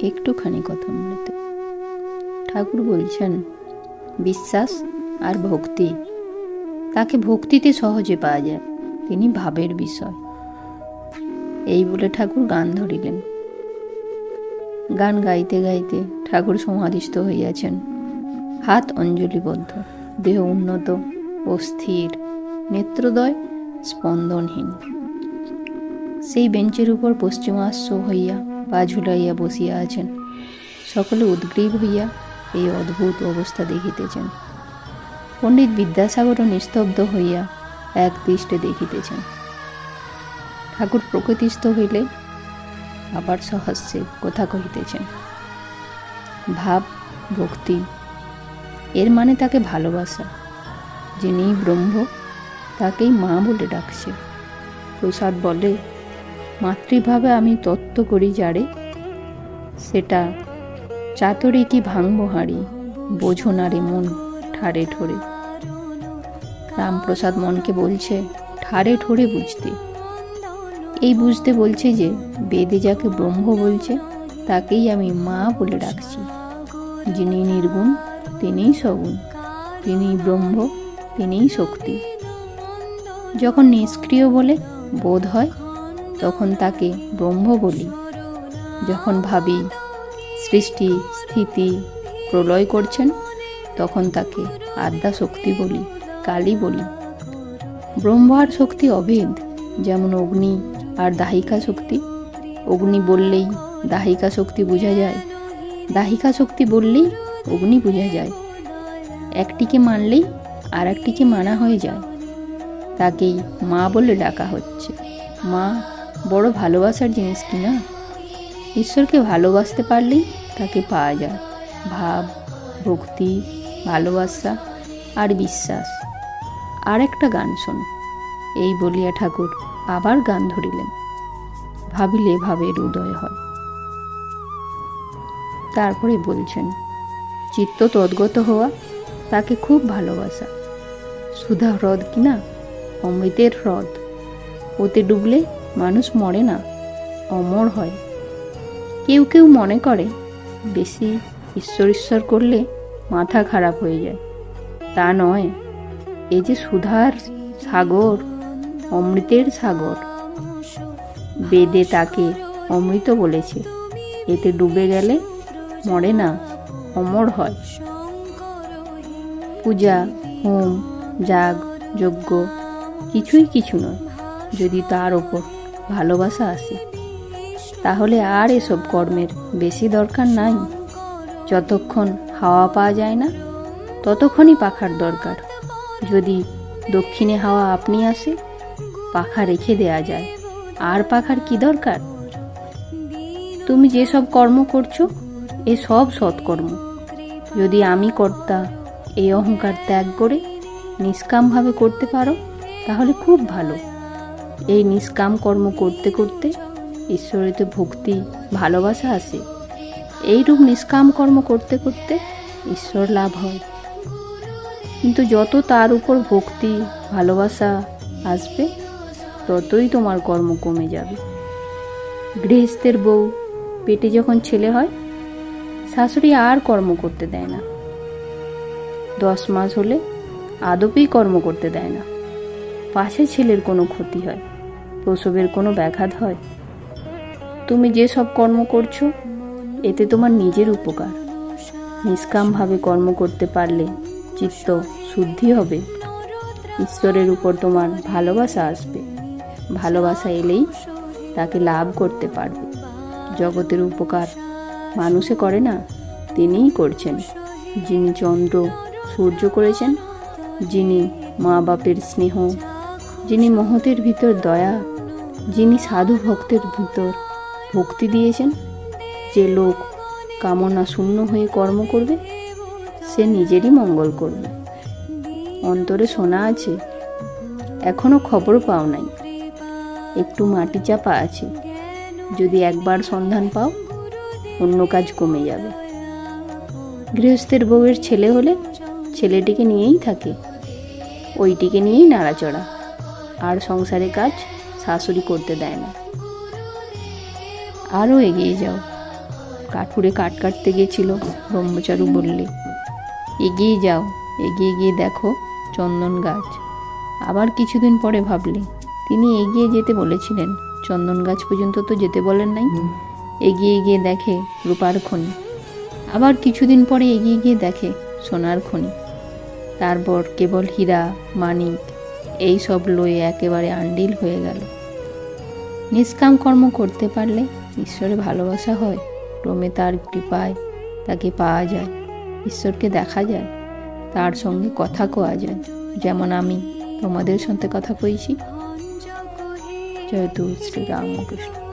একটুখানি কথা কথামৃত ঠাকুর বলছেন, বিশ্বাস আর ভক্তি, তাকে ভক্তিতে সহজে পাওয়া যায়। তিনি ভাবের বিষয়। এই বলে ঠাকুর গান ধরিলেন। গান গাইতে গাইতে ঠাকুর সমাধিস্থ হইয়াছেন। হাত অঞ্জলিবদ্ধ, দেহ উন্নত ও স্থির, নেত্রদয় স্পন্দনহীন। সেই বেঞ্চের উপর পশ্চিমাশ্য হইয়া পা ঝুলাইয়া বসিয়া আছেন। সকলে উদ্গ্রীব হইয়া এই অদ্ভুত অবস্থা দেখিতেছেন। পণ্ডিত বিদ্যাসাগরও নিস্তব্ধ হইয়া এক দৃষ্টে দেখিতেছেন। ঠাকুর প্রকৃতিস্থ হইলে আবার সহস্যে কথা কহিতেছেন। ভাব, ভক্তি, এর মানে তাকে ভালোবাসা। যিনি ব্রহ্ম, তাকেই মা বলে ডাকছে। প্রসাদ বলে মাতৃভাবে আমি তত্ত্ব করি যারে, সেটা চাতরে কি ভাঙবো হাঁড়ি, বোঝো না রে মন ঠাড়ে ঠোরে রামপ্রসাদ মনকে বলছে, ঠাড়ে ঠোরে বুঝতে। এই বুঝতে বলছে যে, বেদে যাকে ব্রহ্ম বলছে, তাকেই আমি মা বলে ডাকছি। যিনি নির্গুণ, তিনিই সগুণ তিনি ব্রহ্ম, তিনিই শক্তি। যখন নিষ্ক্রিয় বলে বোধ হয় তখন তাকে ব্রহ্ম বলি। যখন ভাবি সৃষ্টি, স্থিতি প্রলয় করছেন, তখন তাকে আদ্যা শক্তি বলি, কালী বলি। ব্রহ্ম আর শক্তি অভেদ, যেমন অগ্নি আর দাহিকা শক্তি। অগ্নি বললেই দাহিকা শক্তি বোঝা যায়, দাহিকা শক্তি বললেই অগ্নি বোঝা যায়। একটিকে মানলেই আর একটিকে মানা হয়ে যায়। তাকেই মা বলে ডাকা হচ্ছে। মা বড় ভালোবাসার জিনিস কি না? ঈশ্বরকে ভালোবাসতে পারলেই তাকে পাওয়া যায়। ভাব, ভক্তি, ভালোবাসা আর বিশ্বাস। আর একটা গান শোন। এই বলিয়া ঠাকুর আবার গান ধরিলেন। ভাবিলে ভাবের উদয় হয়। তারপরে বলছেন, চিত্ত তদ্গত হওয়া, তাকে খুব ভালোবাসা। সুধা হ্রদ কিনা অমৃতের হ্রদ। ওতে ডুবলে মানুষ মরে না, অমর হয়। কেউ কেউ মনে করে, বেশি ঈশ্বর ঈশ্বর করলে মাথা খারাপ হয়ে যায়। তা নয়, এই যে সুধার সাগর, অমৃতের সাগর, বেদে তাকে অমৃত বলেছে। এতে ডুবে গেলে মরে না, অমর হয়। পূজা, হোম, যাগ, যজ্ঞ কিছুই কিছু নয়, যদি তার ওপর ভালোবাসা আসে তাহলে আর এসব কর্মের বেশি দরকার নাই। যতক্ষণ হাওয়া পাওয়া যায় না, ততক্ষণই পাখার দরকার। যদি দক্ষিণে হাওয়া আপনি আসে, পাখা রেখে দেয়া যায়। আর পাখার কি দরকার? তুমি যেসব কর্ম করছ, এ সব সৎকর্ম। যদি আমি কর্তা এই অহংকার ত্যাগ করে নিষ্কামভাবে করতে পারো, তাহলে খুব ভালো। এই নিষ্কাম কর্ম করতে করতে ঈশ্বরেতে ভক্তি, ভালোবাসা আসে এইরূপ নিষ্কাম কর্ম করতে করতে ঈশ্বর লাভ হয়। কিন্তু যত তার উপর ভক্তি, ভালোবাসা আসবে, ততই তোমার কর্ম কমে যাবে। গৃহস্থের বউ, পেটে যখন ছেলে হয়, শাশুড়ি আর কর্ম করতে দেয় না। দশ মাস হলে আদপেই কর্ম করতে দেয় না। পাশে ছেলের কোনো ক্ষতি হয়, প্রসবের কোনো ব্যাঘাত হয়। তুমি যে সব কর্ম করছ, এতে তোমার নিজের উপকার। নিষ্কামভাবে কর্ম করতে পারলে চিত্ত শুদ্ধি হবে। ঈশ্বরের উপর তোমার ভালোবাসা আসবে। ভালোবাসা এলেই তাকে লাভ করতে পারবে। জগতের উপকার মানুষে করে না, তিনিই করছেন। যিনি চন্দ্র সূর্য করেছেন, যিনি মা বাপের স্নেহ যিনি মহতের ভিতর দয়া, যিনি সাধু ভক্তের ভিতর ভক্তি দিয়েছেন, যে লোক কামনা শূন্য হয়ে কর্ম করবে, সে নিজেরই মঙ্গল করবে। অন্তরে শোনা আছে, এখনও খবর পাও নাই। একটু মাটি চাপা আছে, যদি একবার সন্ধান পাও, অন্য কাজ কমে যাবে। গৃহস্থের বউয়ের ছেলে হলে ছেলেটিকে নিয়েই থাকে, ওইটিকে নিয়েই নাড়াচড়া। আর সংসারে কাজ শাশুড়ি করতে দেয় না। আরও এগিয়ে যাও। কাঠুরে কাঠ কাটতে গিয়েছিল ব্রহ্মচারু বললে। এগিয়ে যাও এগিয়ে গিয়ে দেখো চন্দন গাছ। আবার কিছুদিন পরে ভাবলে তিনি এগিয়ে যেতে বলেছিলেন। চন্দন গাছ পর্যন্ত তো যেতে বলেন নাই। এগিয়ে গিয়ে দেখে রূপার খনি। আবার কিছুদিন পরে এগিয়ে গিয়ে দেখে সোনার খনি। তারপর কেবল হীরা মানিক এই সব লয়ে একেবারে আন্ডিল হয়ে গেল। নিষ্কাম কর্ম করতে পারলে ঈশ্বরের ভালোবাসা হয়, ক্রমে তার কৃপায় তাকে পাওয়া যায়, ঈশ্বরকে দেখা যায়, তার সঙ্গে কথা কোয়া যায়। যেমন আমি তোমাদের সঙ্গে কথা কইছি। জয় তু শ্রী রামকৃষ্ণ।